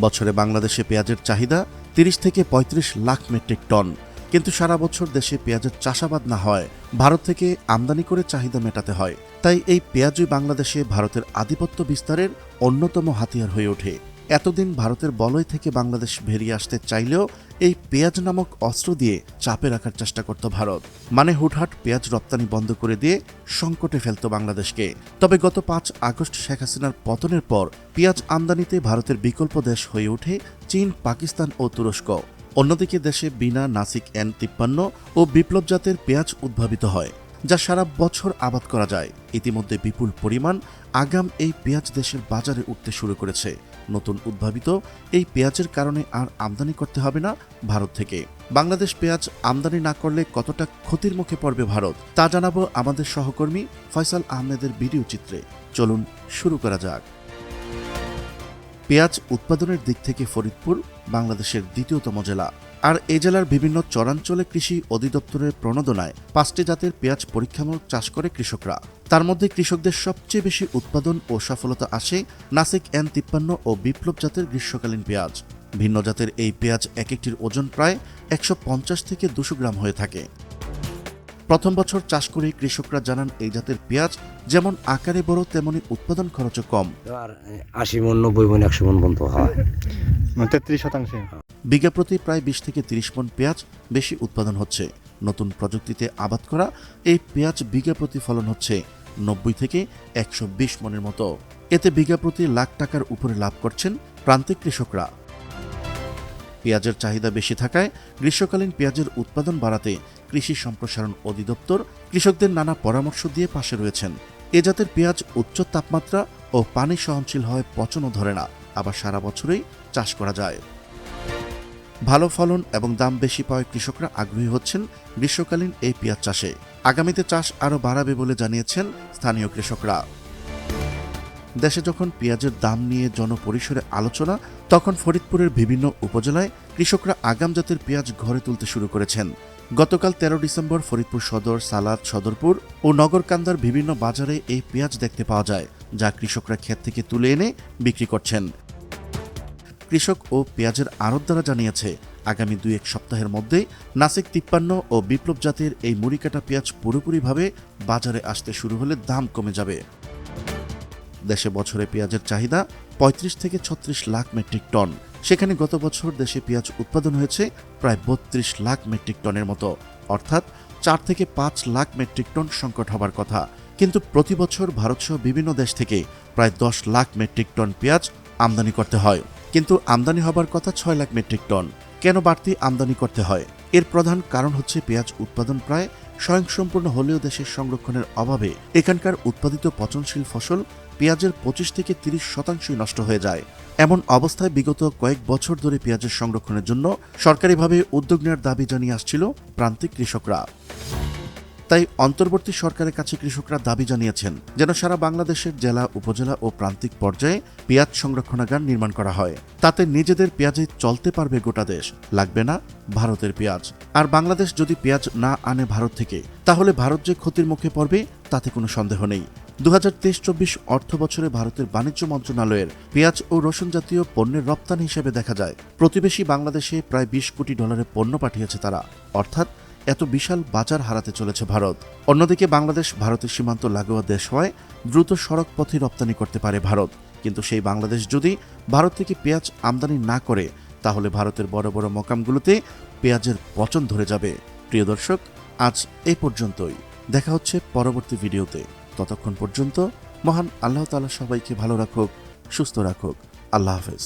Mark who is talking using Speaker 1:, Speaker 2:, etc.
Speaker 1: বছরে বাংলাদেশে পেঁয়াজের চাহিদা তিরিশ থেকে ৩৫ লাখ মেট্রিক টন। কিন্তু সারা বছর দেশে পেঁয়াজের চাষাবাদ না হয়, ভারত থেকে আমদানি করে চাহিদা মেটাতে হয়। তাই এই পেঁয়াজই বাংলাদেশে ভারতের আধিপত্য বিস্তারের অন্যতম হাতিয়ার হয়ে ওঠে। এতদিন ভারতের বলয় থেকে বাংলাদেশ বেরিয়ে আসতে চাইলেও এই পেঁয়াজ নামক অস্ত্র দিয়ে চাপে রাখার চেষ্টা করত ভারত। মানে হুটহাট পেঁয়াজ রপ্তানি বন্ধ করে দিয়ে সংকটে ফেলত বাংলাদেশকে। তবে গত পাঁচ আগস্ট শেখ হাসিনার পতনের পর পেঁয়াজ আমদানিতে ভারতের বিকল্প দেশ হয়ে ওঠে চীন, পাকিস্তান ও তুরস্ক। অন্যদিকে দেশে বিনা নাসিক এন তিপ্পান্ন ও বিপ্লব জাতের পেঁয়াজ উদ্ভাবিত হয়। যা সারা বছর আবাদ করা যায়। ইতিমধ্যে বিপুল পরিমাণ আগাম এই পেঁয়াজ দেশের বাজারে উঠতে শুরু করেছে। নতুন উদ্ভাবিত এই পেঁয়াজের কারণে আর আমদানি করতে হবে না ভারত থেকে। বাংলাদেশ পেঁয়াজ আমদানি না করলে কতটা ক্ষতির মুখে পড়বে ভারত, তা জানাব আমাদের সহকর্মী ফয়সাল আহমেদের ভিডিও চিত্রে। চলুন শুরু করা যাক। পেঁয়াজ উৎপাদনের দিক থেকে ফরিদপুর, বাংলাদেশের দ্বিতীয়তম জেলা। আর এই জেলার বিভিন্ন চরাঞ্চলে কৃষি অধিদপ্তরের প্রণোদনায় পাঁচটি জাতের পেঁয়াজ পরীক্ষামূলক চাষ করে কৃষকরা। তার মধ্যে কৃষকদের সবচেয়ে বেশি উৎপাদন ও সফলতা আসে নাসিক এন তিপ্পান্ন ও বিপ্লব জাতের গ্রীষ্মকালীন পেঁয়াজ। ভিন্ন জাতের এই পেঁয়াজ এক একটির ওজন প্রায় একশো পঞ্চাশ থেকে দুশো গ্রাম হয়ে থাকে। প্রথম বছর চাষ করে কৃষকরা জানান এই জাতের পেঁয়াজ যেমন আকারে বড় তেমনি উৎপাদন খরচও কম।
Speaker 2: আশি মন নব্বই মন একশো মন পর্যন্ত হয়।
Speaker 3: তেত্রিশ শতাংশে।
Speaker 1: বিঘা প্রতি প্রায় বিশ থেকে তিরিশ মন পেঁয়াজ বেশি উৎপাদন হচ্ছে। নতুন প্রযুক্তিতে আবাদ করা এই পেঁয়াজ বিঘা প্রতি ফলন হচ্ছে নব্বই থেকে একশো বিশ মনের মতো। এতে বিঘা প্রতি লাখ টাকার উপরে লাভ করছেন প্রান্তিক কৃষকরা। পেঁয়াজের চাহিদা বেশি থাকায় গ্রীষ্মকালীন পেঁয়াজের উৎপাদন বাড়াতে কৃষি সম্প্রসারণ অধিদপ্তর কৃষকদের নানা পরামর্শ দিয়ে পাশে রয়েছেন। এ জাতের পেঁয়াজ উচ্চ তাপমাত্রা ও পানি সহনশীল হয় পচনও ধরে না। আবার সারা বছরই চাষ করা যায়। ভালো ফলন এবং দাম বেশি পাওয়ায় কৃষকরা আগ্রহী হচ্ছেন গ্রীষ্মকালীন এই পেঁয়াজ চাষে। আগামীতে চাষ আরও বাড়াবে বলে জানিয়েছেন স্থানীয় কৃষকরা। দেশে যখন পেঁয়াজের দাম নিয়ে জনপরিসরে আলোচনা, তখন ফরিদপুরের বিভিন্ন উপজেলায় কৃষকরা আগাম জাতের পেঁয়াজ ঘরে তুলতে শুরু করেছেন। গতকাল তেরো ডিসেম্বর ফরিদপুর সদর, সালাদ, সদরপুর ও নগরকান্দার বিভিন্ন বাজারে এই পেঁয়াজ দেখতে পাওয়া যায়, যা কৃষকরা ক্ষেত থেকে তুলে এনে বিক্রি করছেন। কৃষক ও পেঁয়াজের আড়তদারা জানিয়েছে, আগামী দুই এক সপ্তাহের মধ্যে নাসিক তিপ্পান্ন ও বিপ্লব জাতের এই মুড়িকাটা পেঁয়াজ পুরোপুরিভাবে বাজারে আসতে শুরু হলে দাম কমে যাবে। দেশে বছরে পেঁয়াজের চাহিদা পঁয়ত্রিশ থেকে ছত্রিশ লাখ মেট্রিক টন। সেখানে গত বছর দেশে পেঁয়াজ উৎপাদন হয়েছে প্রায় বত্রিশ লাখ মেট্রিক টনের মতো। অর্থাৎ চার থেকে পাঁচ লাখ মেট্রিক টন সংকট হবার কথা। কিন্তু প্রতি বছর ভারতসহ বিভিন্ন দেশ থেকে প্রায় দশ লাখ মেট্রিক টন পেঁয়াজ আমদানি করতে হয়। কিন্তু আমদানি হবার কথা ছয় লাখ মেট্রিক টন। কেন বাড়তি আমদানি করতে হয়? এর প্রধান কারণ হচ্ছে পেঁয়াজ উৎপাদন প্রায় স্বয়ংসম্পূর্ণ হলেও দেশের সংরক্ষণের অভাবে। এখানকার উৎপাদিত পচনশীল ফসল পেঁয়াজের পঁচিশ থেকে তিরিশ শতাংশই নষ্ট হয়ে যায়। এমন অবস্থায় বিগত কয়েক বছর ধরে পেঁয়াজের সংরক্ষণের জন্য সরকারিভাবে উদ্যোগ নেওয়ার দাবি জানিয়ে আসছিল প্রান্তিক কৃষকরা। তাই অন্তর্বর্তী সরকারের কাছে কৃষকরা দাবি জানিয়েছেন যেন সারা বাংলাদেশের জেলা, উপজেলা ও প্রান্তিক পর্যায়ে পেঁয়াজ সংরক্ষণাগার নির্মাণ করা হয়। তাতে নিজেদের পেঁয়াজে চলতে পারবে গোটা দেশ। লাগবে না ভারতের পেঁয়াজ। আর বাংলাদেশ যদি পেঁয়াজ না আনে ভারত থেকে, তাহলে ভারত যে ক্ষতির মুখে পড়বে, তাতে কোনো সন্দেহ নেই। দু হাজার তেইশ চব্বিশ অর্থ বছরে ভারতের বাণিজ্য মন্ত্রণালয়ের পেঁয়াজ ও রসুন জাতীয় পণ্যের রপ্তানি হিসেবে দেখা যায়। প্রতিবেশী বাংলাদেশে প্রায় বিশ কোটি ডলারের পণ্য পাঠিয়েছে তারা। অর্থাৎ এত বিশাল বাজার হারাতে চলেছে ভারত। অন্যদিকে বাংলাদেশ ভারতের সীমান্ত লাগোয়া দেশ হয় দ্রুত সড়ক পথে রপ্তানি করতে পারে ভারত। কিন্তু সেই বাংলাদেশ যদি ভারত থেকে পেঁয়াজ আমদানি না করে, তাহলে ভারতের বড় বড় মকামগুলোতে পেঁয়াজের পচন ধরে যাবে। প্রিয় দর্শক, আজ এই পর্যন্তই। দেখা হচ্ছে পরবর্তী ভিডিওতে। ততক্ষণ পর্যন্ত মহান আল্লাহ তাআলা সবাইকে ভালো রাখুক, সুস্থ রাখুক। আল্লাহ হাফেজ।